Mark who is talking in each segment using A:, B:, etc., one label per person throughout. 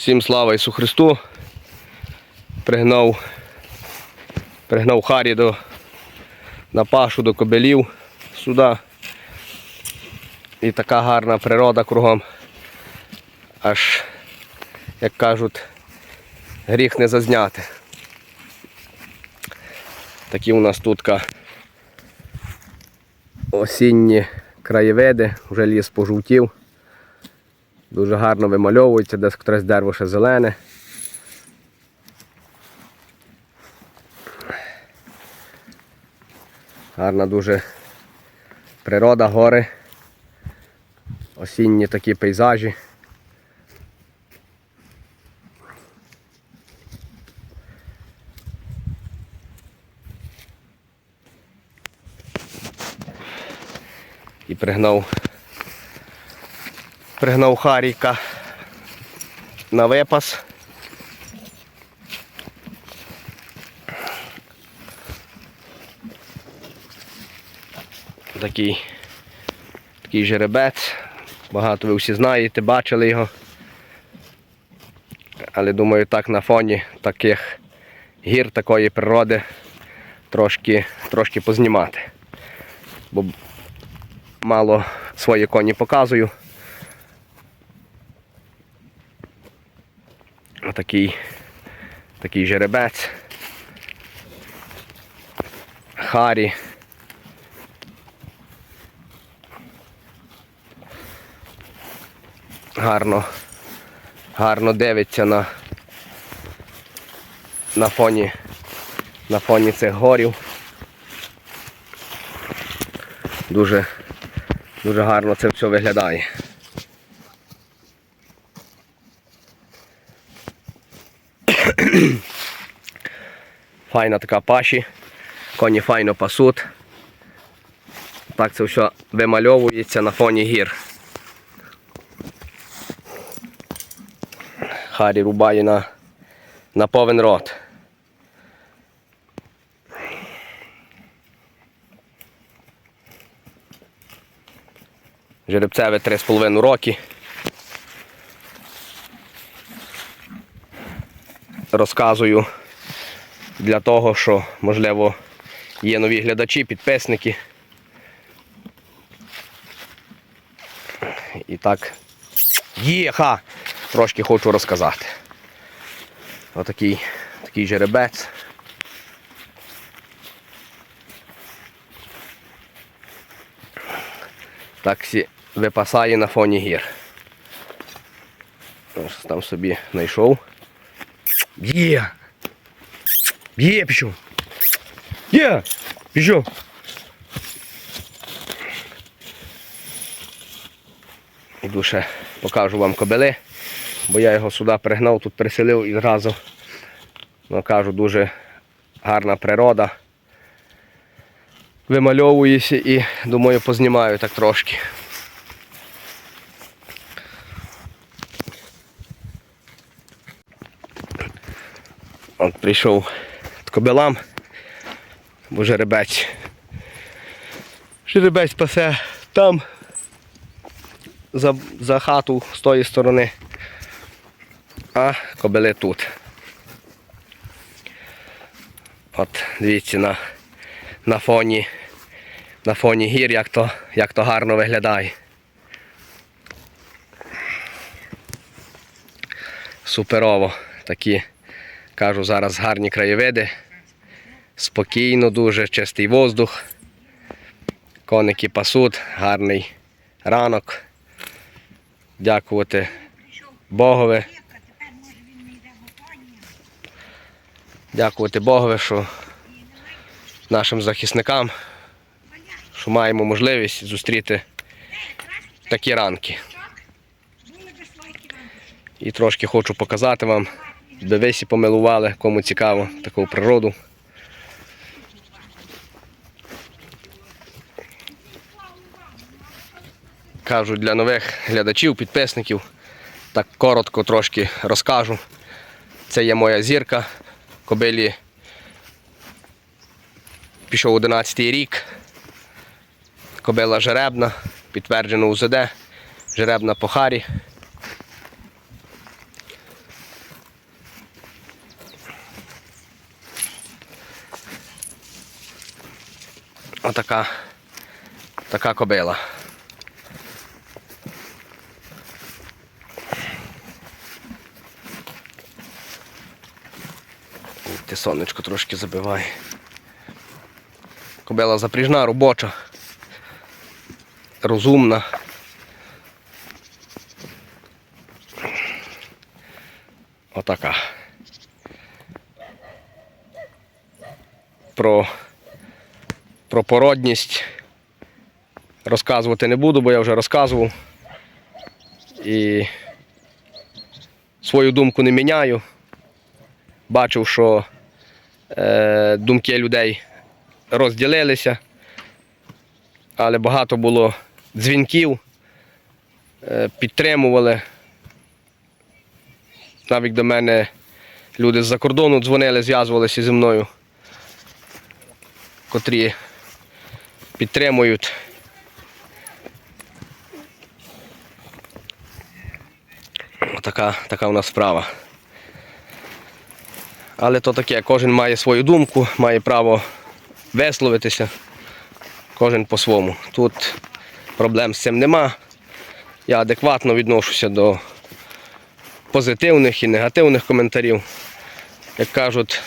A: Всім слава Ісу Христу. Пригнав, пригнав Харі до, на пашу до кобелів сюди. І така гарна природа кругом. Аж, як кажуть, гріх не зазняти. Такі у нас тут осінні краєвиди, вже ліс пожовтів. Дуже гарно вимальовується, десь котресь дерево ще зелене. Гарна дуже природа, гори. Осінні такі пейзажі. І пригнав пригнав Харіка на випас. Такий, такий жеребець. Багато ви всі знаєте, бачили його. Але думаю, так на фоні таких гір, такої природи трошки, трошки познімати. Бо мало свої коні показую. Отакий такий жеребець. Харі. Гарно, гарно дивиться на, на фоні, на фоні цих горів. Дуже, дуже гарно це все виглядає. Файна така паші, коні файно пасуть. Так це все вимальовується на фоні гір. Харі рубає на, на повен рот. Жеребцеве 3,5 роки. Розказую для того, що, можливо, є нові глядачі, підписники. І так. Єха! Трошки хочу розказати. Отакий такий жеребець. Так сі випасає на фоні гір. Там собі знайшов. Є! Є, пішов! Є! Пішов! Іду ще покажу вам кобили, бо я його сюди пригнав, тут приселив і зразу. Ну, кажу, дуже гарна природа. Вимальовуюся і думаю познімаю так трошки. От прийшов з кобилам, бо жеребець. Жеребець пасе там за, за хату з тої сторони, а кобили тут. От дивіться на, на фоні на фоні гір, як то, як то гарно виглядає. Суперово. Такі, кажу, зараз гарні краєвиди. Спокійно дуже, чистий воздух. Коники пасуть, гарний ранок. Дякувати Богові. Дякувати Богові, що нашим захисникам, що маємо можливість зустріти такі ранки. І трошки хочу показати вам, де ви помилували, кому цікаво таку природу. Кажу для нових глядачів, підписників. Так коротко трошки розкажу. Це є моя зірка. Кобилі пішов 11 рік. Кобила жеребна, підтверджено УЗД, жеребна по харі. Отака така кобила. Ти сонечко трошки забиває. Кобила запріжна, робоча, розумна. Отака. Про, про породність розказувати не буду, бо я вже розказував. І свою думку не міняю. Бачив, що е, думки людей розділилися, але багато було дзвінків, е, підтримували. Навіть до мене люди з-за кордону дзвонили, зв'язувалися зі мною, котрі підтримують. Така, така у нас справа. Але то таке, кожен має свою думку, має право висловитися, кожен по-своєму. Тут проблем з цим нема. Я адекватно відношуся до позитивних і негативних коментарів. Як кажуть,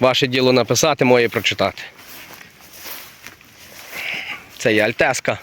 A: ваше діло написати, моє прочитати. Це є альтеска.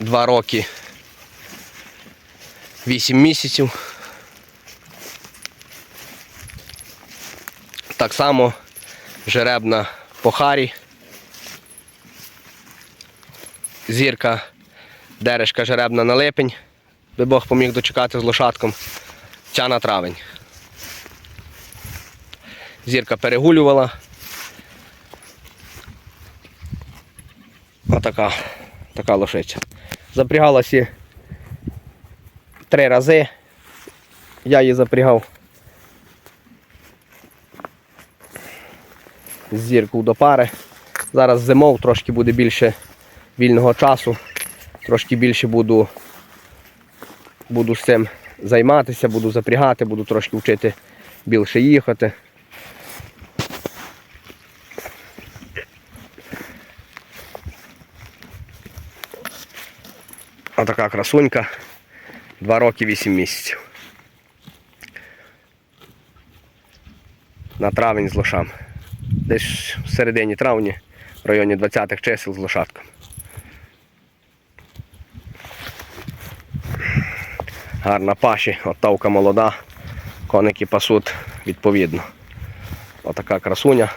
A: Два роки. Вісім місяців. Так само жеребна по харі. Зірка, дерешка жеребна на липень, би Бог поміг дочекати з лошадком. Ця на травень. Зірка перегулювала. Отака така лошиця. Запрягалася три рази. Я її запрягав зірку до пари. Зараз зимов трошки буде більше вільного часу, трошки більше буду, буду з цим займатися, буду запрягати, буду трошки вчити більше їхати. Отака красунька. Два роки вісім місяців. На травень з лошам. Десь в середині травні, в районі 20-х чисел з лошадком. Гарна паші, оттавка молода, коники пасуть відповідно. Отака красуня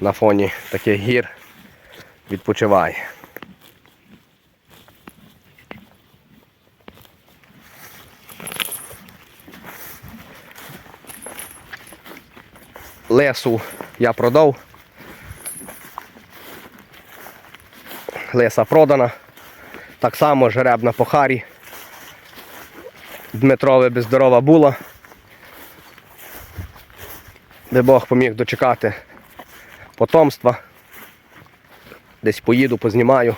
A: на фоні таких гір відпочиває. Лесу я продав. Леса продана. Так само жереб на похарі. Дмитрове бездорова була. Де Бог поміг дочекати потомства. Десь поїду, познімаю.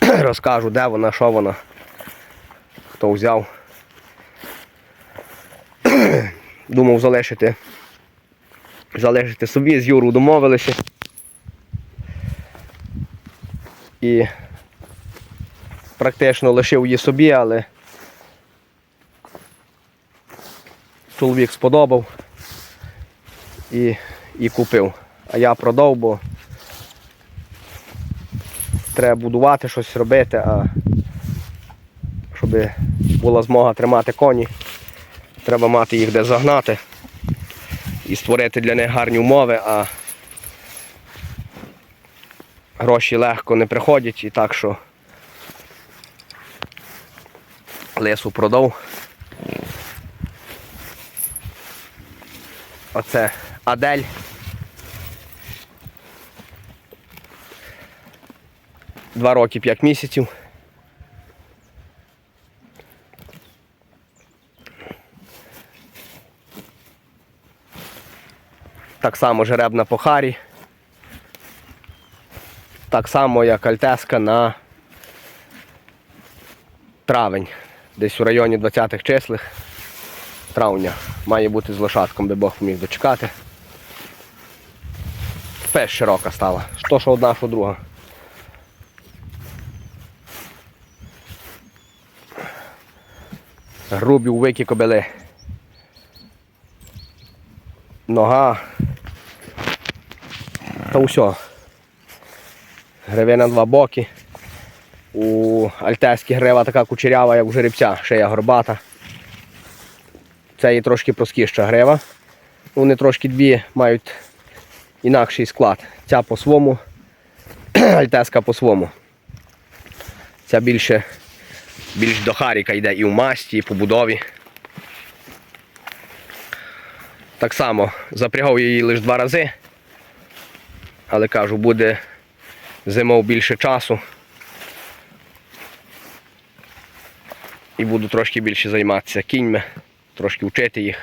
A: Розкажу, де вона, що вона, хто взяв. Думав залишити, залишити собі, з Юру домовилися. І практично лишив її собі, але чоловік сподобав і, і купив. А я продав, бо треба будувати щось робити, а щоб була змога тримати коні. Треба мати їх де загнати і створити для них гарні умови, а гроші легко не приходять і так що лесу продав. Оце Адель. Два роки п'ять місяців. Так само жереб на похарі. Так само, як альтеска на травень. Десь у районі 20-х числих травня. Має бути з лошадком, би Бог міг дочекати. Пеш широка стала. Що що одна, що друга. Грубі увики кобили. Нога. Та усьо. Гриве на два боки. У альтеській грива така кучерява, як у жеребця, шия горбата. Це є трошки проскіща грива. Вони трошки дві мають інакший склад. Ця по свому, альтеска по свому. Ця більше, більш до харіка йде і в масті, і по будові. Так само запрягав її лише два рази. Але кажу, буде зимов більше часу. І буду трошки більше займатися кіньми, трошки вчити їх.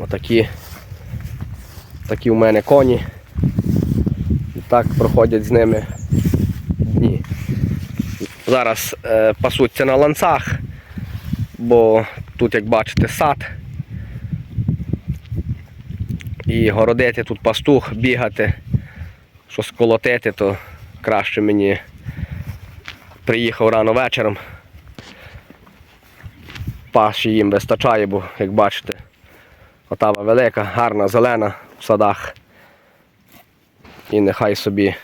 A: Отакі такі у мене коні. І так проходять з ними дні. Зараз е, пасуться на ланцах, бо тут, як бачите, сад. І городити тут пастух, бігати, що сколотити, то краще мені приїхав рано вечором. Паші їм вистачає, бо, як бачите, отава велика, гарна, зелена в садах. І нехай собі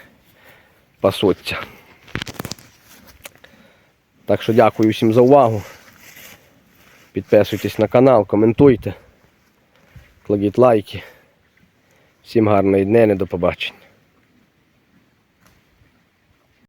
A: пасуться. Так що дякую всім за увагу. Підписуйтесь на канал, коментуйте, кладіть лайки. Всім гарної днини, до побачення.